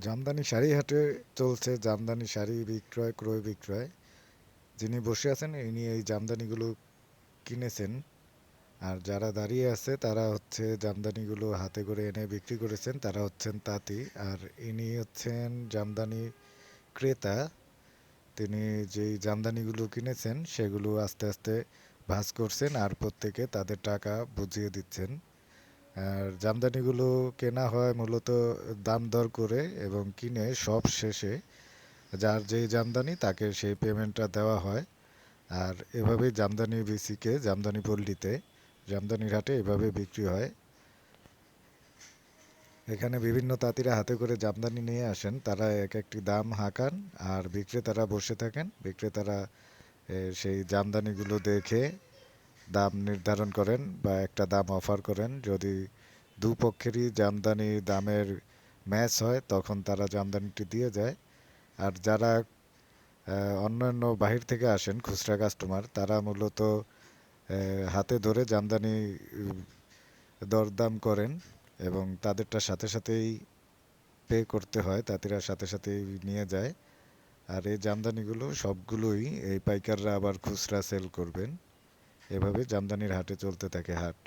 জামদানি শাড়ি হাটে চলছে, জামদানি শাড়ি বিক্রয়, ক্রয় বিক্রয়। যিনি বসে আছেন, ইনি এই জামদানিগুলো কিনেছেন। আর যারা দাঁড়িয়ে আছে, তারা হচ্ছে জামদানিগুলো হাতে করে এনে বিক্রি করেছেন, তারা হচ্ছেন তাঁতি। আর ইনি হচ্ছেন জামদানি ক্রেতা। তিনি যেই জামদানিগুলো কিনেছেন, সেগুলো আস্তে আস্তে ভাঁজ করছেন আর প্রত্যেকে তাদের টাকা বুঝিয়ে দিচ্ছেন। আর জামদানিগুলো কেনা হয় মূলত দাম দর করে এবং কিনে সব শেষে যার যেই জামদানি তাকে সেই পেমেন্টটা দেওয়া হয়। আর এভাবেই জামদানি বিসিকে, জামদানি পল্লীতে জামদানির এভাবে বিক্রি হয়। এখানে বিভিন্ন তাঁতিরা হাতে করে জামদানি নিয়ে আসেন। তারা এক একটি দাম হাঁকান আর বিক্রেতারা বসে থাকেন। বিক্রেতারা সেই জামদানিগুলো দেখে দাম নির্ধারণ করেন বা একটা দাম অফার করেন। যদি দুপক্ষেরই জামদানি দামের ম্যাচ হয়, তখন তারা জামদানিটি দিয়ে যায়। আর যারা অন্যান্য বাহির থেকে আসেন, খুচরা কাস্টমার তারা মূলত হাতে ধরে জামদানি দরদাম করেন এবং তাদেরটা সাথে সাথেই পে করতে হয়, তাঁতিরা সাথে সাথেই নিয়ে যায়। আর এই জামদানিগুলো সবগুলোই এই পাইকাররা আবার খুচরা সেল করবেন। এভাবে জামদানির হাটে চলতে থাকে হাট।